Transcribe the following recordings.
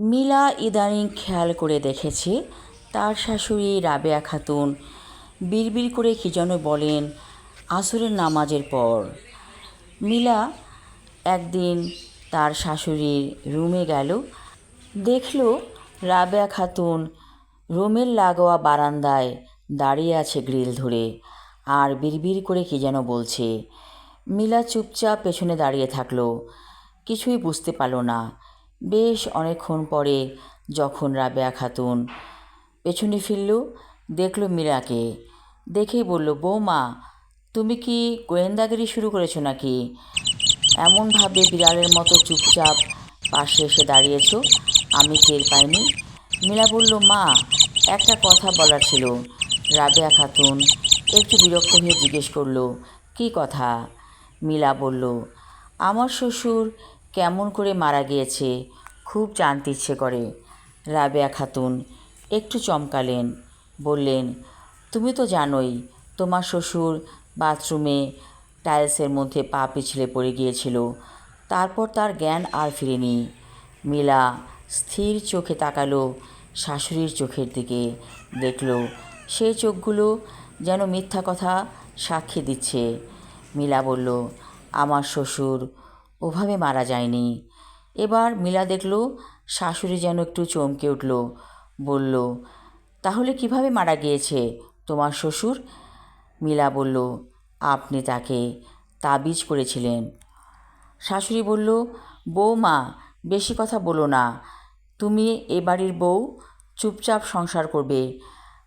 মিলা ইদানিং খেয়াল করে দেখেছে, তার শাশুড়ি রাবেয়া খাতুন বিড়বিড় করে কী যেন বলেন আসরের নামাজের পর। মিলা একদিন তার শাশুড়ির রুমে গেল, দেখল রাবেয়া খাতুন রুমের লাগোয়া বারান্দায় দাঁড়িয়ে আছে গ্রিল ধরে আর বিড়বিড় করে কী যেন বলছে। মিলা চুপচাপ পেছনে দাঁড়িয়ে থাকল, কিছুই বুঝতে পারল না। বেশ অনেকক্ষণ পরে যখন রাবেয়া খাতুন পেছনে ফিরল, দেখল মীরাকে। দেখেই বলল, বৌমা, তুমি কি গোয়েন্দাগিরি শুরু করেছ নাকি? এমনভাবে বিড়ালের মতো চুপচাপ পাশে এসে দাঁড়িয়েছ, আমি টের পাইনি। মীরা বলল, মা, একটা কথা বলার ছিল। রাবেয়া খাতুন একটু বিরক্ত হয়ে জিজ্ঞেস করল, কী কথা? মীলা বলল, আমার শ্বশুর কেমন করে মারা গিয়েছে খুব জানতে ইচ্ছে করে। রাবেয়া খাতুন, একটু চমকালেন, বললেন, তুমি তো জানোই, তোমার শ্বশুর বাথরুমে টাইলসের মধ্যে পা পিছলে পড়ে গিয়েছিল, তারপর তার জ্ঞান আর ফিরেনি। মিলা স্থির চোখে তাকালো, শাশুড়ির চোখের দিকে দেখল সেই চোখগুলো যেন মিথ্যা কথা সাক্ষী দিচ্ছে। মিলা বলল, আমার শ্বশুর ওভাবে মারা যায়নি। এবার মিলা দেখল, শাশুড়ি যেন একটু চমকে উঠল। বলল, তাহলে কীভাবে মারা গিয়েছে তোমার শ্বশুর? মিলা বলল, আপনি তাকে তাবিজ করেছিলেন। শাশুড়ি বলল, বৌমা, বেশি কথা বলো না। তুমি এ বাড়ির বউ, চুপচাপ সংসার করবে,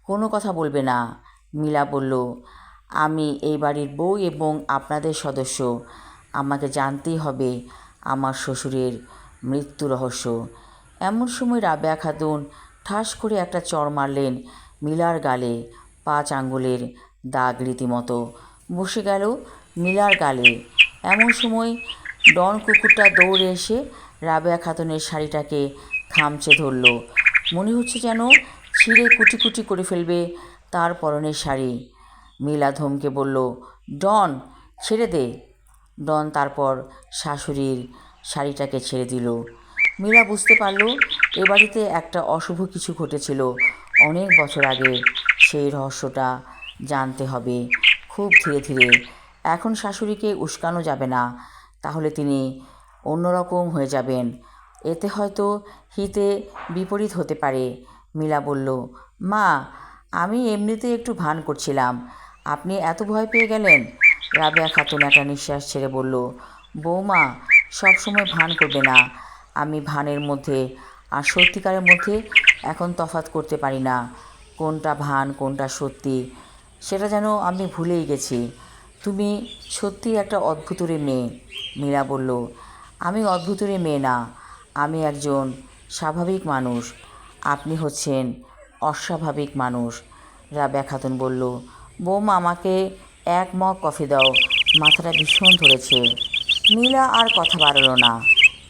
কোনো কথা বলবে না। মিলা বলল, আমি এই বাড়ির বউ এবং আপনাদের সদস্য। আমাকে জানতেই হবে আমার শ্বশুরের মৃত্যু রহস্য। এমন সময় রাবেয়া খাতুন ঠাস করে একটা চড় মারলেন মিলার গালে পাঁচ আঙ্গুলের দাগ রীতিমতো। বসে গেল মিলার গালে। এমন সময় ডন কুকুরটা দৌড়ে এসে রাবেয়া খাতুনের শাড়িটাকে খামচে ধরল। মনে হচ্ছে যেন ছিঁড়ে কুটি কুটি করে ফেলবে তার পরনের শাড়ি। মিলা ধমকে বলল, ডন, ছেড়ে দে। ডন তারপর শাশুড়ির শাড়িটাকে ছেড়ে দিল। মীরা বুঝতে পারল, এ বাড়িতে একটা অশুভ কিছু ঘটেছিল। অনেক বছর আগে সেই রহস্যটা জানতে হবে। খুব ধীরে ধীরে। এখন শাশুড়িকে উস্কানো যাবে না। তাহলে তিনি অন্যরকম হয়ে যাবেন। এতে হয়তো হিতে বিপরীত হতে পারে। মিলা বলল, মা, আমি এমনিতে একটু ভান করছিলাম। আপনি এত ভয় পেয়ে গেলেন? রাবেয়া খাতুন একটা নিঃশ্বাস ছেড়ে বলল, বৌমা সবসময় ভান করবে না। আমি ভানের মধ্যে আর সত্যিকারের মধ্যে এখন তফাত করতে পারি না। কোনটা ভান, কোনটা সত্যি, সেটা যেন আমি ভুলেই গেছি। তুমি সত্যি একটা অদ্ভুতরে মেয়ে। মীরা বলল, আমি অদ্ভুতরে মেয়ে না। আমি একজন স্বাভাবিক মানুষ। আপনি হচ্ছেন অস্বাভাবিক মানুষ। রাবেয়া খাতুন বলল, বৌমা, আমাকে এক মগ কফি দাও। মাথাটা ভীষণ ধরেছে। নীলা আর কথা বাড়ালো না।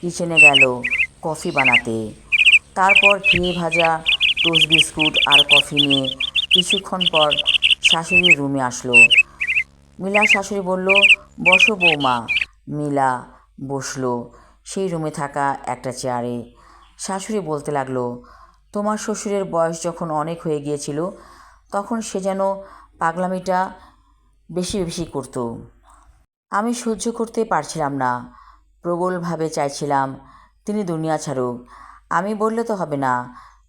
কিচেনে গেল কফি বানাতে। তারপর ঘিয়ে ভাজা টোস্ট বিস্কুট আর কফি নিয়ে কিছুক্ষণ পর শাশুড়ির রুমে আসলো। মিলা শাশুড়ি বলল, বসো বৌমা। মিলা বসল সেই রুমে থাকা একটা চেয়ারে। শাশুড়ি বলতে লাগল, তোমার শ্বশুরের বয়স যখন অনেক হয়ে গিয়েছিল, তখন সে যেন পাগলামিটা বেশি বেশি করতো। আমি সহ্য করতে পারছিলাম না। প্রবলভাবে চাইছিলাম, তিনি দুনিয়া ছাড়ুক। আমি বললে তো হবে না,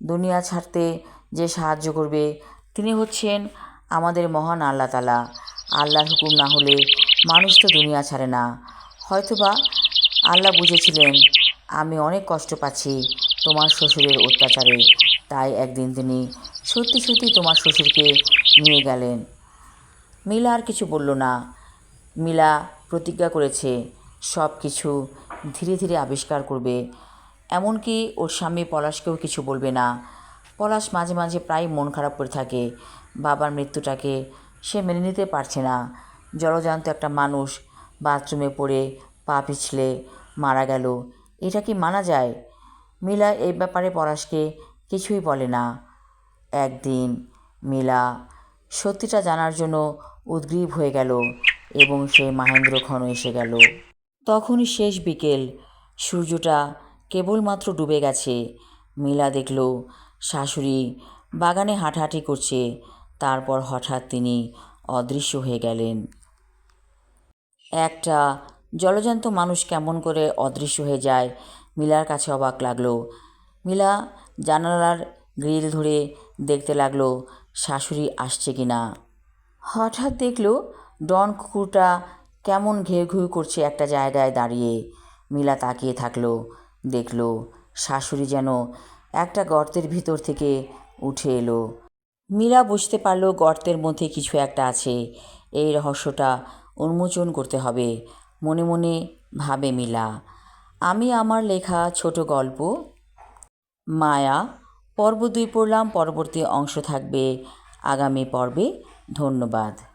দুনিয়া ছাড়তে যে সাহায্য করবে, তিনি হচ্ছেন আমাদের মহান আল্লাহ তালা আল্লাহর হুকুম না হলে মানুষ তো দুনিয়া ছাড়ে না। হয়তোবা আল্লাহ বুঝেছিলেন, আমি অনেক কষ্ট পাচ্ছি তোমার শ্বশুরের অত্যাচারে। তাই একদিন তিনি সত্যি সত্যি তোমার শ্বশুরকে নিয়ে গেলেন। মিলা আর কিছু বলল না। মিলা প্রতিজ্ঞা করেছে, সব কিছু ধীরে ধীরে আবিষ্কার করবে। এমনকি ওর স্বামী পলাশকেও কিছু বলবে না। পলাশ মাঝে মাঝে প্রায় মন খারাপ করে থাকে। বাবার মৃত্যুটাকে সে মেনে নিতে পারছে না। জলজান্ত একটা মানুষ বাথরুমে পড়ে, পা পিছলে মারা গেল। এটা কি মানা যায়? মিলা এই ব্যাপারে পলাশকে কিছুই বলে না। একদিন মিলা সত্যিটা জানার জন্য উদ্গ্রীব হয়ে গেল এবং সেই মাহেন্দ্রক্ষণ এসে গেল। তখনই শেষ বিকেল। সূর্যটা কেবলমাত্র ডুবে গেছে। মিলা দেখল, শাশুড়ি বাগানে হাঁটাহাঁটি করছে। তারপর হঠাৎ তিনি অদৃশ্য হয়ে গেলেন। একটা জলজান্ত মানুষ কেমন করে অদৃশ্য হয়ে যায় মিলার কাছে অবাক লাগল। মিলা জানালার গ্রিল ধরে দেখতে লাগল, শাশুড়ি আসছে কি না হঠাৎ দেখল ডন কুকুরটা কেমন ঘেউ ঘেউ করছে একটা জায়গায় দাঁড়িয়ে। মিলা তাকিয়ে থাকল, দেখল শাশুড়ি যেন একটা গর্তের ভিতর থেকে উঠে এলো। মীরা বুঝতে পারল গর্তের মধ্যে কিছু একটা আছে, এই রহস্যটা উন্মোচন করতে হবে, মনে মনে ভাবে মিলা। আমি আমার লেখা ছোট গল্প, মায়া, পর্ব দুই পড়লাম, পরবর্তী অংশ থাকবে আগামী পর্বে। ধন্যবাদ।